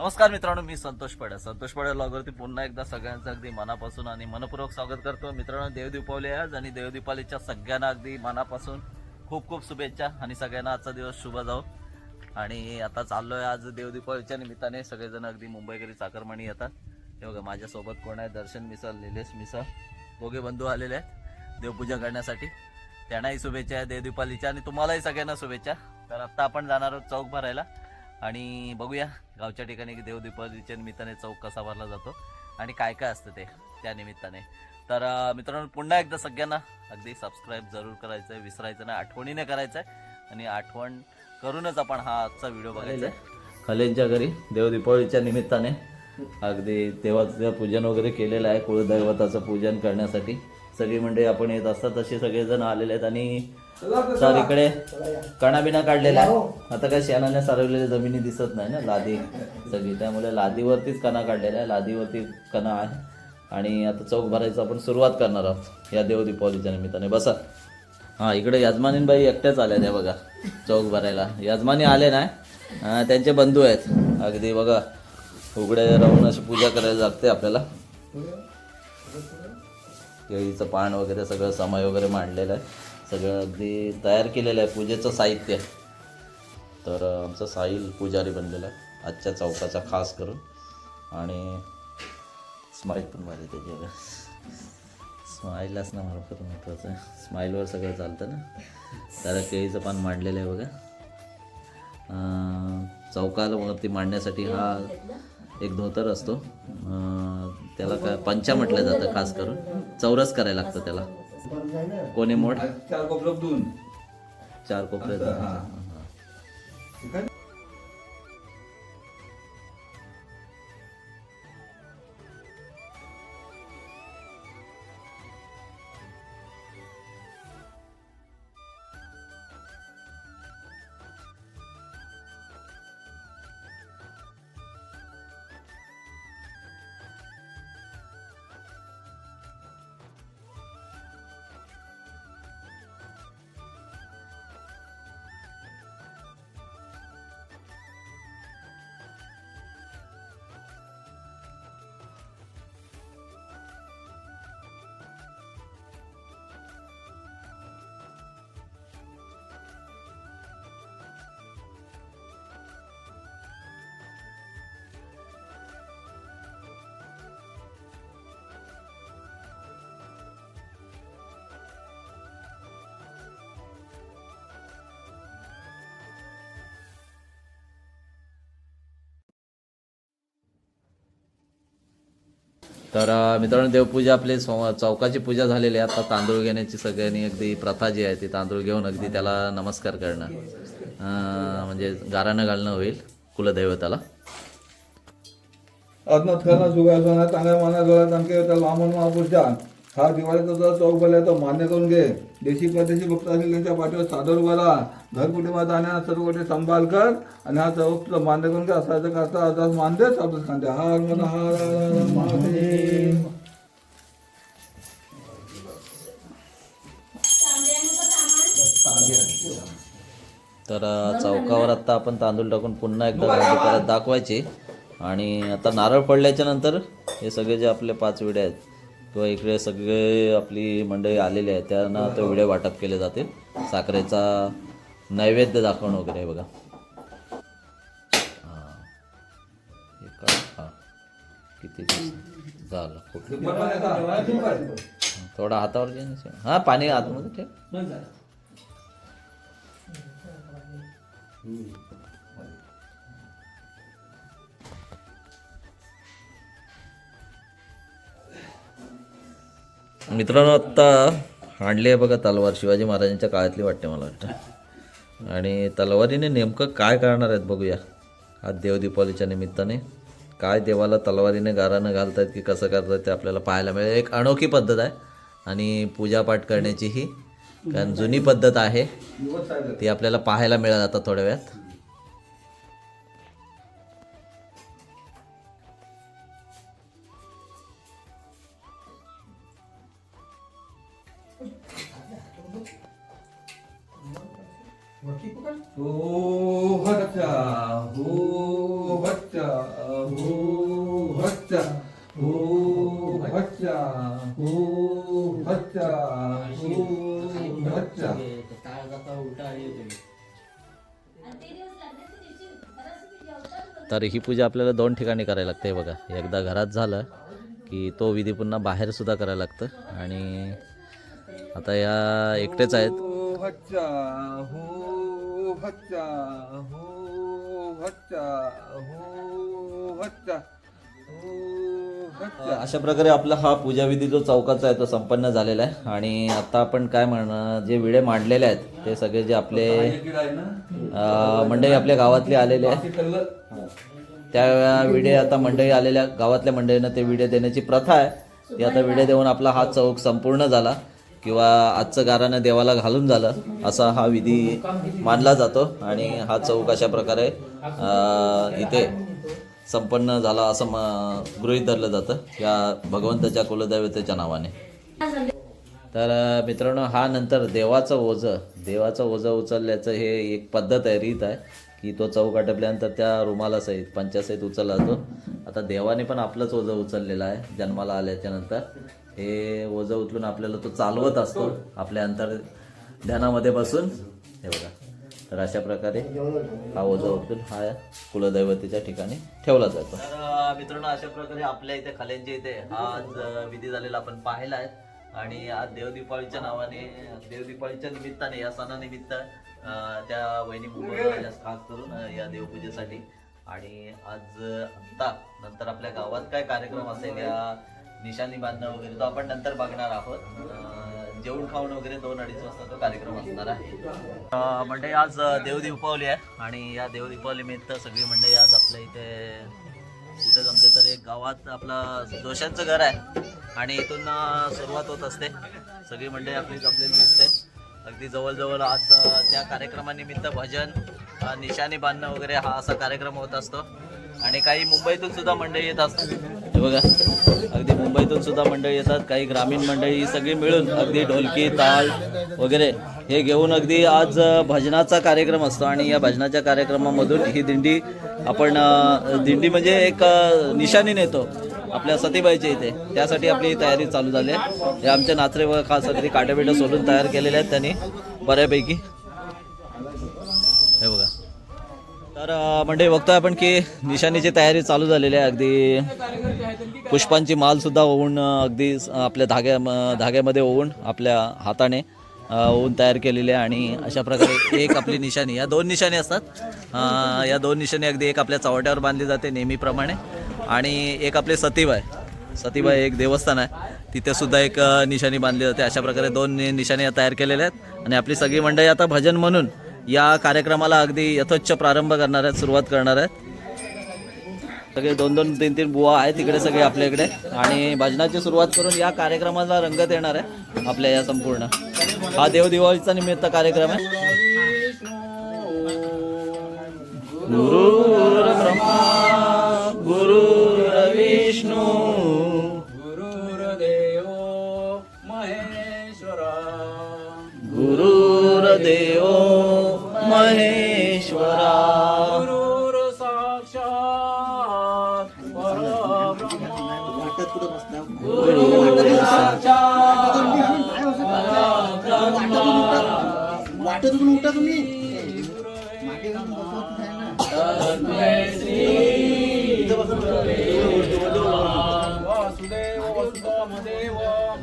नमस्कार मित्रांनो मी संतोष पड्या संतोष पड्या ब्लॉगवरती पुन्हा एकदा सगळ्यांचं अगदी मनापासून आणि मनपूर्वक स्वागत करतो. मित्रांनो देवदीपावली आज आणि देवदीपावलीच्या सगळ्यांना अगदी मनापासून खूप खूप शुभेच्छा आणि सगळ्यांना आजचा दिवस शुभ जाऊ आणि आता चाललोय आज देवदीपावलीच्या निमित्ताने सगळेजण अगदी मुंबईकरी चाकरमणी येतात. हे बघा माझ्यासोबत कोण आहे? दर्शन मिसळ निलेश मिसळ. दोघे बंधू आलेले आहेत देवपूजा करण्यासाठी. त्यांनाही शुभेच्छा आहे देवदीपावलीच्या आणि तुम्हालाही सगळ्यांना शुभेच्छा. तर आत्ता आपण जाणार आहोत चौक भरायला. आणि बघूया गावच्या ठिकाणी देवदीपावलीच्या निमित्ताने चौक कसा भरला जातो आणि काय काय असतं ते त्या निमित्ताने. तर मित्रांनो पुन्हा एकदा सगळ्यांना अगदी सबस्क्राईब जरूर करायचं आहे विसरायचं नाही आठवणीने करायचं आहे आणि आठवण करूनच आपण हा आजचा व्हिडिओ बघायचा आहे. खलेंच्या घरी देवदीपावलीच्या निमित्ताने. अगदी देवाचं पूजन वगैरे केलेलं आहे कुळदैवताचं पूजन करण्यासाठी. सगळी मंडळी आपण येत असतात तसे सगळेजण आलेले आहेत. आणि तर इकडे कणाबिना काढलेला आहे आता काय शेणाने सारवलेल्या जमिनी दिसत नाही ना लादी सगळी. त्यामुळे लादीवरतीच कणा काढलेला आहे लादीवरती कणा आहे. आणि आता चौक भरायचं आपण सुरुवात करणार आहोत या देव दीपावलीच्या निमित्ताने. बसा. हां इकडे यजमानीबाई एकट्याच आल्या त्या बघा चौक भरायला. यजमानी आले नाही. अं, त्यांचे बंधू आहेत. अगदी बघा उघडे राहून अशी पूजा करायला लागते आपल्याला. केळीचं पान वगैरे सगळं समय वगैरे मांडलेलं आहे. सगळं अगदी तयार केलेलं आहे पूजेचं साहित्य. तर आमचा आमचं साहिल पुजारी बनलेला आहे आजच्या चौकाचा खास करून. आणि स्माईल पण माझे त्याच्यावर. स्माईल असणं मार्फत महत्त्वाचं आहे स्माईलवर सगळं चालतं ना. त्याला केळीचं पान मांडलेलं आहे बघा. चौकाला वरती मांडण्यासाठी हा एक धोतर असतो. त्याला काय पंचा म्हटलं जातं खास करून. चौरस करायला लागतं त्याला. कोणी मोड? चार कोपरं दोन. चार कोपरे तर मित्रांनो देवपूजा आपली सो- चौकाची पूजा झालेली आहे. आता तांदूळ घेण्याची सगळ्यांनी अगदी प्रथा जी आहे ती तांदूळ घेऊन अगदी त्याला नमस्कार करणं म्हणजे गारानं घालणं होईल कुलदैवताला. अज्ञात करणं चांगल्या माना जोरात आणखी त्या वामन हा दिवाळीचा जो चौक भरला तो मान्य करून घे. देशी परदेशी भक्त असेल त्यांच्या पाठीवर सादर उभारा घर कुटुंबात आणि सर्व गोष्टी संभाल कर आणि हा चौक मान्य करून घे. असा करता असाच मान दे साधूच खांदे हार हर तर चौकावर आत्ता आपण तांदूळ टाकून पुन्हा एकदा गर्दी परत दाखवायची. आणि आता नारळ पडल्याच्या नंतर हे सगळे जे आपले पाच विडे आहेत किंवा इकडे सगळे आपली मंडळी आलेली आहेत त्यांना तो विडे वाटप केले जातील. साखरेचा नैवेद्य दाखवणं वगैरे आहे बघा. हां. हे हां. किती झालं? खूप थोडा हातावर घे. हां पाणी आतमध्ये ठेव. मित्रांनो आत्ता हाणली आहे बघा तलवार. शिवाजी महाराजांच्या काळातली वाटते मला वाटतं. आणि तलवारीने नेमकं काय करणार आहेत बघूया. आज देवदीपावलीच्या निमित्ताने. काय देवाला तलवारीने गारानं घालतात की कसं करतात ते आपल्याला पाहायला मिळेल. एक अनोखी पद्धत आहे. आणि पूजापाठ करण्याची ही कारण जुनी पद्धत आहे ती आपल्याला पाहायला मिळेल आता थोड्या वेळात हो हो हो हो हो तर ही पूजा आपल्याला दोन ठिकाणी करायला लागते बघा. एकदा घरात झालं की तो विधी पुन्हा बाहेर सुद्धा करायला लागतं. आणि आता या एकटेच आहेत. हो अशा प्रकारे आपला हा पूजाविधी जो चौकाचा आहे तो संपन्न झालेला आहे. आणि आता आपण काय म्हणणं जे विडे मांडलेले आहेत ते सगळे जे आपले मंडळी आपल्या गावातले आलेले आहेत. त्या विडे आता मंडळी आलेल्या गावातल्या मंडळींना ते विडे देण्याची प्रथा आहे. ती आता विडे देऊन आपला हा चौक संपूर्ण झाला किंवा आजचं गारानं देवाला घालून झालं असा हा विधी मानला जातो. आणि हा चौक अशा प्रकारे इथे संपन्न झाला असं म- गृहीत धरलं जातं. या भगवंताच्या कुलदैवतेच्या नावाने. तर मित्रांनो हा नंतर देवाचं ओझं. देवाचं ओझं उचलल्याचं हे एक पद्धत आहे रीत आहे की तो चौक आटपल्यानंतर त्या रुमाला सहित पंचासहित उचलला जातो. आता देवाने पण आपलंच ओझं उचललेलं आहे जन्माला आल्याच्यानंतर. हे ओझं उचलून आपल्याला तो चालवत असतो आपल्या अंतर ध्यानामध्ये बसून. हे बघा. तर अशा प्रकारे हा ओझा उचलून हा कुलदैवतीच्या ठिकाणी ठेवला जातो. तर मित्रांनो अशा प्रकारे आपल्या इथे खाल्यांच्या इथे हा आज विधी झालेला आपण पाहिला आहे आणि आज देवदीपाळीच्या नावाने देवदीपाळीच्या निमित्ताने या सणानिमित्त त्या वहिनी मुंबईला खास करून या देवपूजेसाठी. आणि आज आत्ता नंतर आपल्या गावात काय कार्यक्रम असेल या निशाणी बांधणं वगैरे तो आपण नंतर बघणार आहोत. जेवण खाऊन वगैरे दोन अडीच वाजता तो कार्यक्रम असणार आहे. मंडळी आज देवदीपावली देव दीपावली आहे आणि या देवदीपावलीनिमित्त सगळी मंडळी आज आपल्या इथे कुठे जमते तर एक गावात आपला जोशांचं घर आहे आणि इथून सुरुवात होत असते. सगळी मंडळी आपली जमलेली दिसते. अगदी जवळजवळ आज त्या कार्यक्रमानिमित्त भजन निशाणी बांधणं वगैरे हा असा कार्यक्रम होत असतो. आणि काही मुंबईतून सुद्धा मंडळी येत असतात. बघा अगदी मुंबईतून सुद्धा मंडळी येतात. काही ग्रामीण मंडळी ही सगळी मिळून अगदी ढोलकी ताल वगैरे हे घेऊन अगदी आज भजनाचा कार्यक्रम असतो. आणि या भजनाच्या कार्यक्रमामधून ही दिंडी आपण दिंडी म्हणजे एक निशाणी नेतो आपल्या सतीबाईच्या इथे. त्यासाठी आपली तयारी चालू झाली आहे. हे आमच्या नाचरे व खास अगदी काटेबिटं सोडून तयार केलेले आहेत त्यांनी बऱ्यापैकी हे बघा तर म्हणजे बघतोय आपण की निशाणीची तयारी चालू झालेली आहे. अगदी पुष्पांची मालसुद्धा होऊन ओवून अगदी आपल्या धाग्या म- धाग्यामध्ये ओवून आपल्या हाताने अ, ओवून तयार केलेली आहे. आणि अशा प्रकारे एक आपली निशाणी या दोन निशाणी असतात. या दोन निशाणी अगदी एक आपल्या चवट्यावर बांधली जाते नेहमीप्रमाणे. आणि एक आपले सतीबाई. सतीबाई एक देवस्थान आहे. तिथे सुद्धा एक निशाणी बांधली जाते. अशा प्रकारे दोन निशाणी या तयार केलेल्या आहेत. आणि आपली सगळी मंडळी आता भजन म्हणून या कार्यक्रमाला अगदी यथोच्छ प्रारंभ करणार आहेत सुरुवात करणार आहेत. सगळे दोन दोन तीन तीन बुवा आहेत तिकडे सगळे आपल्या इकडे. आणि भजनाची सुरुवात करून या कार्यक्रमाला रंगत येणार आहे आपल्या या संपूर्ण. हा देव दिवाळीचा निमित्त कार्यक्रम आहे. गुरुर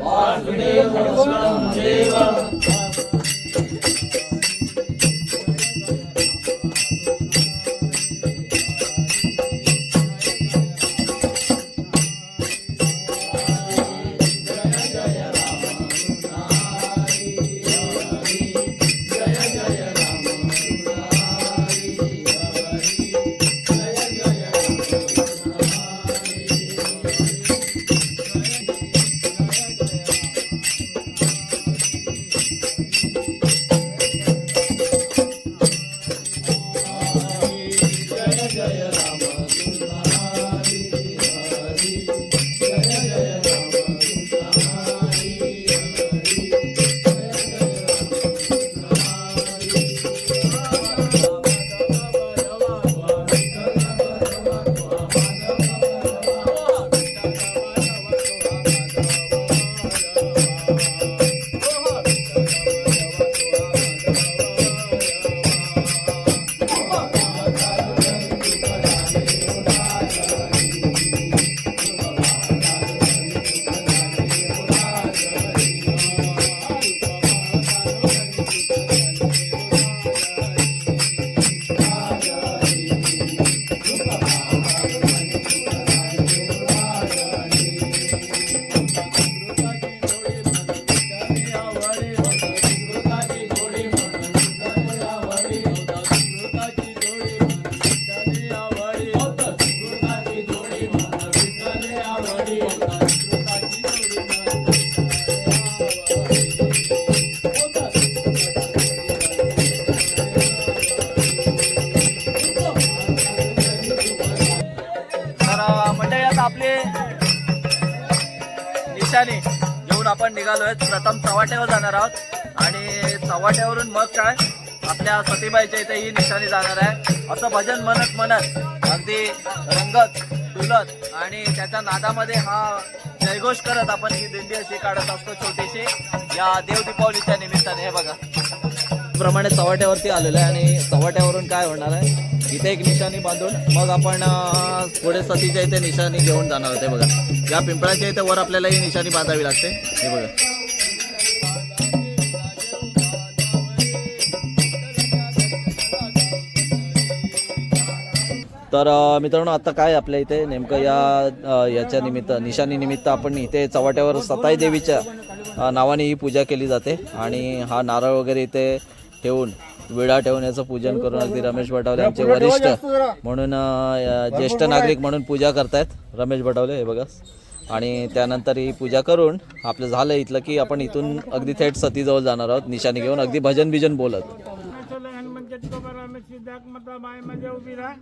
वसुदेव आपण निघालोय. प्रथम चव्हाट्यावर जाणार आहोत. आणि चव्हाट्यावरून मग काय? आपल्या सतीबाईच्या इथे ही निशाणी जाणार आहे. असं भजन म्हणत म्हणत अगदी रंगत डुलत आणि त्याच्या नादामध्ये हा जयघोष करत आपण ही दिंडी अशी काढत असतो छोटीशी. या देव दीपावलीच्या निमित्ताने. हे बघा. प्रमाणे चव्हाट्यावरती आलेलो आहे आणि चव्हाट्यावरून काय होणार आहे? इथे एक निशाणी बांधून मग आपण पुढे सतीच्या इथे निशाणी घेऊन जाणार होते बघा. या पिंपळाच्या इथे वर आपल्याला ही निशाणी बांधावी लागते. हे बघा. तर मित्रांनो आता काय आपल्या इथे नेमकं या याच्या निमित्त निशाणी निमित्त आपण इथे चव्हाट्यावर सताई देवीच्या नावाने ही पूजा केली जाते. आणि हा नारळ वगैरे इथे ठेवून विडा ठेवून याचं पूजन करून अगदी रमेश बटावले आमचे वरिष्ठ. म्हणून ज्येष्ठ नागरिक म्हणून पूजा करतायत रमेश बटावले हे बघा. आणि त्यानंतर ही पूजा करून आपलं झालं इथलं की आपण इथून अगदी थेट सतीजवळ जाणार आहोत निशाणी घेऊन अगदी भजन बिजन बोलत. बायमध्ये उभी राहा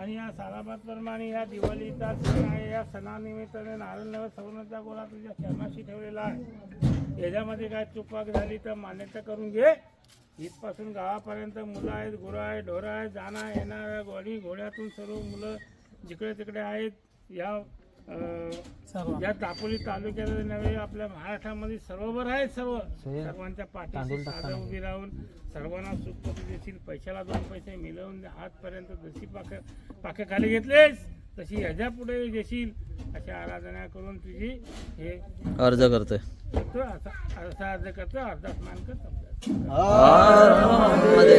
आणि या सालाबाद प्रमाणे या दिवाळीचा सण आहे. या सणानिमित्ताने नारळ नगर सवनाचा गोळा तुझ्या शर्माशी ठेवलेला आहे. याच्यामध्ये काय चुकवाक झाली तर मान्यता करून घे. इथपासून गावापर्यंत मुलं आहेत गुरं आहेत ढोरं आहेत जाणार येणार गोडी घोड्यातून सर्व मुलं जिकडे तिकडे आहेत. या या दापोली तालुक्यात नव्हे आपल्या महाराष्ट्रामध्ये सर्वभर आहेत सर्व. सर्वांच्या पाठीशी साधं उभी राहून सर्वांना सुख देशील. पैशाला दोन पैसे मिळवून आजपर्यंत जशी पाक पाके खाली घेतलेस तशी ह्याच्या पुढे देशील अशा आराधना करून तुझी हे अर्ज करतोय. करतो असा असा अर्ज करतो अर्धा स्नान करतो मध्ये.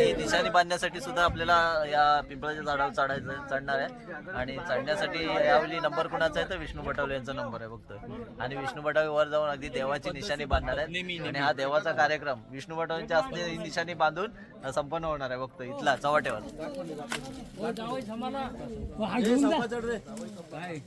ही निशाणी बांधण्यासाठी सुद्धा आपल्याला या पिंपळाच्या झाडावर चढायचं चढणार आहे. आणि चढण्यासाठी यावेळी नंबर कुणाचा आहे तर विष्णू बटावले यांचा नंबर आहे फक्त. आणि विष्णू बटावे वर जाऊन अगदी देवाची निशाणी बांधणार आहे आणि हा देवाचा कार्यक्रम विष्णू बटावेच्या असणे ही निशाणी बांधून संपन्न होणार आहे फक्त. इथला नाही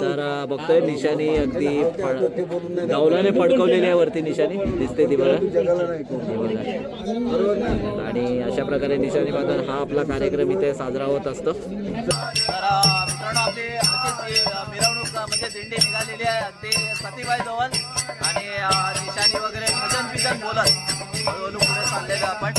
तर बघतोय निशाणी अगदी फड- डावलाने फडकवलेली आहे वरती निशाणी. दिसते ती बघा. आणि अशा प्रकारे निशाणी बांधून हा आपला कार्यक्रम इथे साजरा होत असतो. मिरवणूक म्हणजे दिंडी निघालेली आहे. ते सतीबाई जवळ आणि अं, निशाणी वगैरे भजन बिजन बोलत हळूहळू पुढे चाललेलं आपण.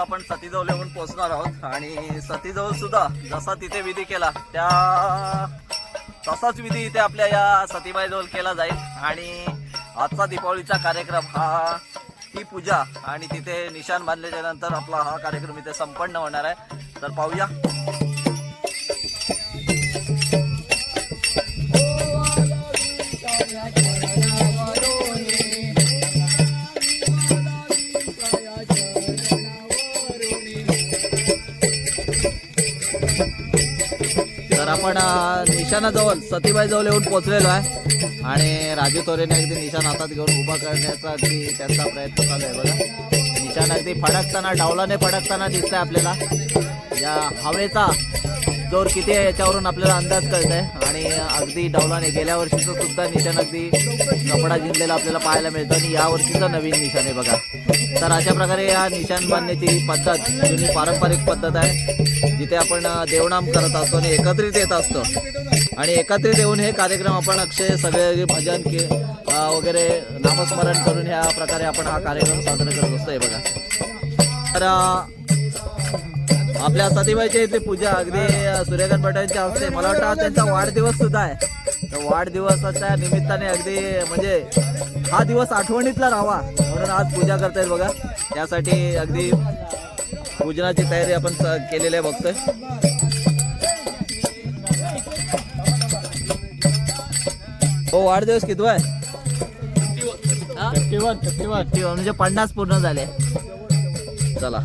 आता आपण सतीजवळ येऊन पोहोचणार आहोत. आणि सतीजवळ सुद्धा जसा तिथे विधी केला त्या तसाच विधी इथे आपल्या या सतीबाईजवळ केला जाईल. आणि आजचा दीपावलीचा कार्यक्रम हा ही पूजा आणि तिथे निशाण बांधल्याच्या नंतर आपला हा कार्यक्रम इथे संपन्न होणार आहे. तर पाहूया. अ, सतीबाई सतीबाईजवळ येऊन पोहोचलेलो आहे. आणि राजू तोरेने अगदी निशाण हातात घेऊन उभा करण्याचा अगदी त्यांचा प्रयत्न चालू आहे बघा. निशाण अगदी फडकताना डावलाने फडकताना दिसतंय आपल्याला. या हवेचा जोर किती आहे याच्यावरून आपल्याला अंदाज कळत आहे आणि अगदी डावलाने गेल्या वर्षीचं सुद्धा निशाण अगदी कपडा जिंकलेला आपल्याला पाहायला मिळतं. आणि या वर्षीचं नवीन निशाण आहे बघा. तर अशा प्रकारे या निशाण बांधण्याची पद्धत जुनी पारंपरिक पद्धत आहे. जिथे आपण देवनाम करत असतो आणि एकत्रित येत असतो. आणि एकत्रित येऊन हे कार्यक्रम आपण अक्षय सगळे भजन के वगैरे नामस्मरण करून ह्या प्रकारे आपण हा कार्यक्रम साजरा करत असतो हे बघा. तर आपल्या सतीबाईच्या इथली पूजा अगदी सूर्यकांत पटेलच्या हस्ते. मला वाटतं त्यांचा वाढदिवस सुद्धा आहे. तर वाढदिवसाच्या निमित्ताने अगदी म्हणजे हा दिवस आठवणीतला राहावा म्हणून आज पूजा करतायत बघा. त्यासाठी अगदी पूजनाची तयारी आपण केलेली आहे बघतोय. हो वाढदिवस किती आहे म्हणजे पन्नास पूर्ण झाले. चला.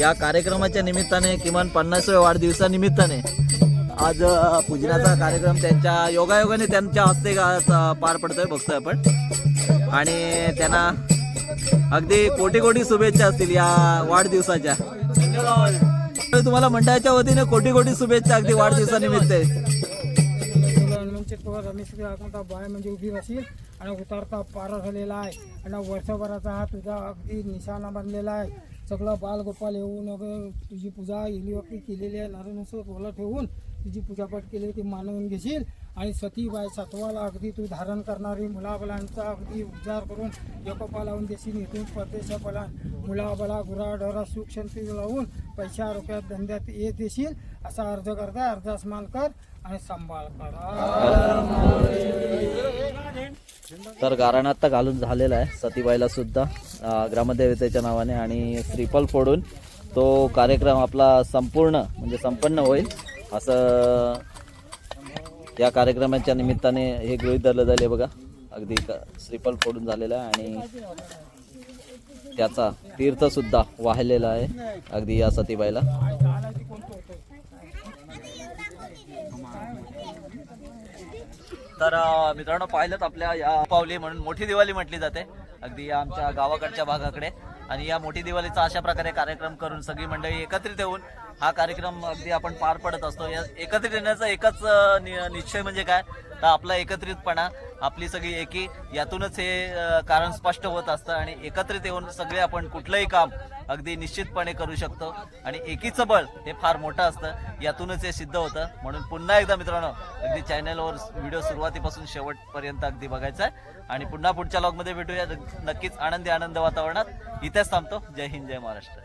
या कार्यक्रमाच्या निमित्ताने किमान पन्नासव्या वाढदिवसानिमित्ताने आज पूजनाचा कार्यक्रम त्यांच्या योगायोगाने त्यांच्या हस्ते पार पडतोय बघतोय आपण. आणि त्यांना अगदी कोटी कोटी शुभेच्छा असतील या वाढदिवसाच्या. तुम्हाला मंडळाच्या वतीने कोटी कोटी शुभेच्छा अगदी वाढदिवसानिमित्त म्हणजे रमेश आता बाय म्हणजे उभी राहशील आणि उतरता पारा झालेला आहे. आणि वर्षभराचा हा तुझा अगदी निशाणा बनलेला आहे. सगळं बालगोपाल येऊन अगं तुझी पूजा इलिवक्ती केलेली आहे. नारायण बोला ठेवून तुझी पूजापाठ केली ती मानवून घेशील. आणि सतीबाई सत्वाला अगदी तू धारण करणारी मुलाबलांचा अगदी उपचार करून एकोपा लावून देशील. इथून परदेशापला मुलाबला गुराढोरा सुख शांती लावून पैशा रुपयात धंद्यात येत देशील. असा अर्ज करता अर्जास मान कर. आणि सांभाळ तर गाराणात तर घालून झालेला आहे सतीबाईला सुद्धा ग्रामदेवतेच्या नावाने आणि श्रीफल फोडून. तो कार्यक्रम आपला संपूर्ण म्हणजे संपन्न होईल. असं या कार्यक्रमाच्या निमित्ताने हे गृहीत धरलं जाईल बघा. अगदी श्रीफल फोडून झालेलं आहे आणि त्याचा तीर्थसुद्धा वाहिलेला आहे अगदी या सतीबाईला. तर मित्रांनो पाहिलं आपल्या या पावली म्हणून मोठी दिवाळी म्हटली जाते. अगदी या आमच्या गावाकडच्या भागाकडे. आणि या मोठी दिवाळीचा अशा प्रकारे कार्यक्रम करून सगळी मंडळी एकत्रित येऊन हा कार्यक्रम अगदी आपण पार पडत असतो. या एकत्रित येण्याचा एकच नि- निश्चय म्हणजे काय? तर आपला एकत्रितपणा. आपली सगळी एकी यातूनच हे कारण स्पष्ट होत असतं आणि एकत्रित येऊन सगळे आपण कुठलंही काम अगदी निश्चितपणे करू शकतो. आणि एकीचं बळ हे फार मोठं असतं. यातूनच हे सिद्ध होतं. म्हणून पुन्हा एकदा मित्रांनो अगदी चॅनलवर व्हिडिओ सुरुवातीपासून शेवटपर्यंत अगदी बघायचा आहे. आणि पुन्हा पुढच्या लॉगमध्ये भेटूया. नक्कीच आनंदी आनंद वातावरणात. इथेच थांबतो. जय हिंद जय महाराष्ट्र.